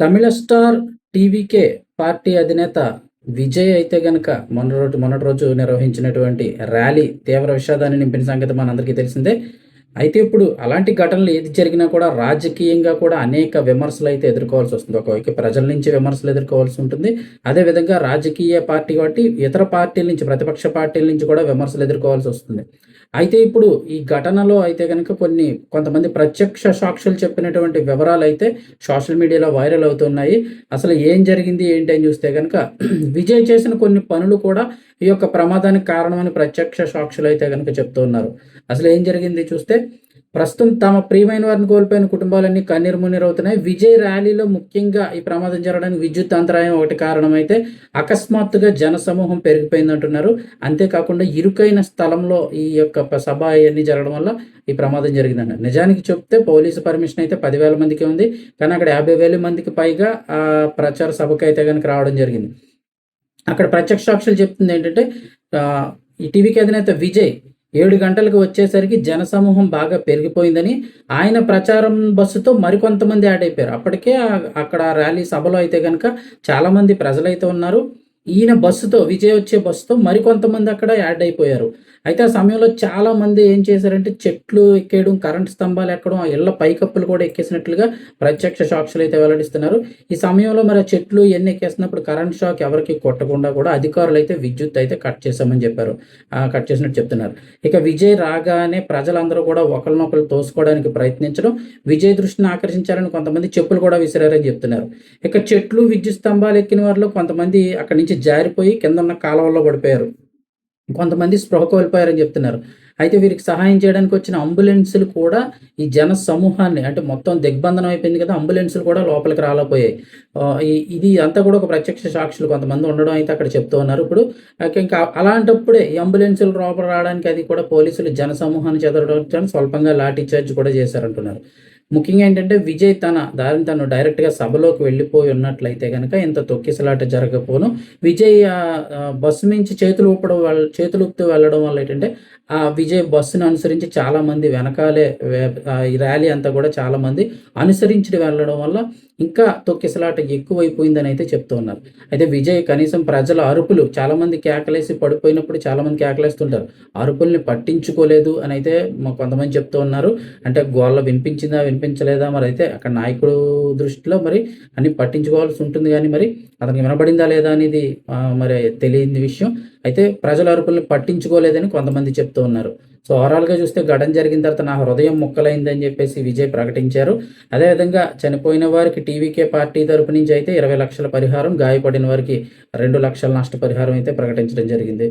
తమిళ star TVK party అధినేత విజయ్ అయితే గనక మొన్న రోజు మొన్నటి రోజు నిర్వహించినటువంటి ర్యాలీ తీవ్ర విషాదాన్ని నింపిన సంగతి మనందరికీ తెలిసిందే. అయితే ఇప్పుడు అలాంటి ఘటనలు ఏది జరిగినా కూడా రాజకీయంగా కూడా అనేక విమర్శలు అయితే ఎదుర్కోవాల్సి వస్తుంది. ఒకవైపు ప్రజల నుంచి విమర్శలు ఎదుర్కోవాల్సి ఉంటుంది. అదేవిధంగా రాజకీయ పార్టీ కాబట్టి ఇతర పార్టీల నుంచి ప్రతిపక్ష పార్టీల నుంచి కూడా విమర్శలు ఎదుర్కోవాల్సి వస్తుంది. అయితే ఇప్పుడు ఈ ఘటనలో అయితే కనుక కొన్ని కొంతమంది ప్రత్యక్ష సాక్షులు చెప్పినటువంటి వివరాలు అయితే సోషల్ మీడియాలో వైరల్ అవుతున్నాయి. అసలు ఏం జరిగింది ఏంటి అని చూస్తే కనుక విజయ్ చేసిన కొన్ని పనులు కూడా ఈ యొక్క ప్రమాదానికి కారణమని ప్రత్యక్ష సాక్షులు అయితే కనుక చెప్తున్నారు అసలు ఏం జరిగింది చూస్తే ప్రస్తుతం తమ ప్రియమైన వారిని కోల్పోయిన కుటుంబాలన్నీ కన్నీరు మున్నీరు అవుతున్నాయి. విజయ్ ర్యాలీలో ముఖ్యంగా ఈ ప్రమాదం జరగడానికి విద్యుత్ అంతరాయం ఒకటి కారణమైతే అకస్మాత్తుగా జనసమూహం పెరిగిపోయిందంటున్నారు. అంతేకాకుండా ఇరుకైన స్థలంలో ఈ యొక్క సభ అవన్నీ జరగడం వల్ల ఈ ప్రమాదం జరిగిందన్నారు. నిజానికి చెప్తే పోలీసు పర్మిషన్ అయితే పదివేల మందికి ఉంది. కానీ అక్కడ యాభై వేల మందికి పైగా ఆ ప్రచార సభకు అయితే కనుక రావడం జరిగింది. అక్కడ ప్రత్యక్ష సాక్షులు చెప్తుంది ఏంటంటే ఈ టీవీకి అధినేత విజయ్ ఏడు గంటలకు వచ్చేసరికి జనసమూహం బాగా పెరిగిపోయిందని ఆయన ప్రచారం బస్సుతో మరికొంతమంది యాడ్ అయిపోయారు. అప్పటికే అక్కడ ర్యాలీ సభలో అయితే కనుక చాలామంది ప్రజలైతే ఉన్నారు. ఈయన బస్సుతో విజయ్ వచ్చే బస్సుతో మరికొంతమంది అక్కడ యాడ్ అయిపోయారు. అయితే ఆ సమయంలో చాలా మంది ఏం చేశారంటే చెట్లు ఎక్కేయడం కరెంట్ స్తంభాలు ఎక్కడం ఆ ఇళ్ళ పైకప్పులు కూడా ఎక్కేసినట్లుగా ప్రత్యక్ష సాక్షులు అయితే వెల్లడిస్తున్నారు. ఈ సమయంలో మరి చెట్లు ఎన్ని ఎక్కేసినప్పుడు కరెంట్ షాక్ ఎవరికి కొట్టకుండా కూడా అధికారులు అయితే విద్యుత్ అయితే కట్ చేశామని చెప్పారు. కట్ చేసినట్టు చెప్తున్నారు. ఇక విజయ్ రాగానే ప్రజలందరూ కూడా ఒకరినొకరు తోసుకోవడానికి ప్రయత్నించడం విజయ్ దృష్టిని ఆకర్షించాలని కొంతమంది చెప్పులు కూడా విసిరారని చెప్తున్నారు. ఇక చెట్లు విద్యుత్ స్తంభాలు ఎక్కిన వారిలో కొంతమంది అక్కడి నుంచి నుంచి జారిపోయి కింద ఉన్న కాలువల్లో పడిపోయారు. కొంతమంది స్పృహ కోల్పోయారని చెప్తున్నారు. అయితే వీరికి సహాయం చేయడానికి వచ్చిన అంబులెన్సులు కూడా ఈ జన సమూహాన్ని అంటే మొత్తం దిగ్బంధనం అయిపోయింది కదా అంబులెన్సులు కూడా లోపలికి రాలేపోయాయి ఇది అంతా కూడా ఒక ప్రత్యక్ష సాక్షులు కొంతమంది ఉండడం అయితే అక్కడ చెప్తూ ఉన్నారు. ఇప్పుడు ఇంకా అలాంటప్పుడే ఈ అంబులెన్సులు లోపల రావడానికి అది కూడా పోలీసులు జన సమూహాన్ని చెదరడం స్వల్పంగా లాఠీ చార్జ్ కూడా చేశారంటున్నారు. ముఖ్యంగా ఏంటంటే విజయ్ తన దారిని తను డైరెక్ట్గా సభలోకి వెళ్ళిపోయి ఉన్నట్లయితే కనుక ఇంత తొక్కిసలాట జరగకపోను. విజయ్ బస్సు నుంచి చేతులు ఊపడం వాళ్ళ చేతులు ఊపుతూ వెళ్ళడం వల్ల ఏంటంటే ఆ విజయ్ బస్సును అనుసరించి చాలామంది వెనకాలే ఈ ర్యాలీ అంతా కూడా చాలామంది అనుసరించి వెళ్ళడం వల్ల ఇంకా తొక్కిసలాట ఎక్కువైపోయిందని అయితే చెప్తూ ఉన్నారు. అయితే విజయ్ కనీసం ప్రజల అరుపులు చాలామంది కేకలేసి పడిపోయినప్పుడు చాలామంది కేకలేస్తుంటారు. అరుపుల్ని పట్టించుకోలేదు అని అయితే కొంతమంది చెప్తూ ఉన్నారు. అంటే గోళ్ళ వినిపించిందా వినిపించలేదా మరి అయితే అక్కడ నాయకుడు దృష్టిలో మరి అన్ని పట్టించుకోవాల్సి ఉంటుంది కానీ మరి అతనికి వినపడిందా లేదా అనేది మరి తెలియని విషయం. అయితే ప్రజల అరుపుల్ని పట్టించుకోలేదని కొంతమంది చెప్తూ ఉన్నారు. సో ఓవరాల్గా చూస్తే ఘటన జరిగిన తర్వాత నా హృదయం ముక్కలైందని చెప్పేసి విజయ్ ప్రకటించారు. అదేవిధంగా చనిపోయిన వారికి టీవీకే పార్టీ తరపు నుంచి అయితే ఇరవై లక్షల పరిహారం గాయపడిన వారికి రెండు లక్షల నష్టపరిహారం అయితే ప్రకటించడం జరిగింది.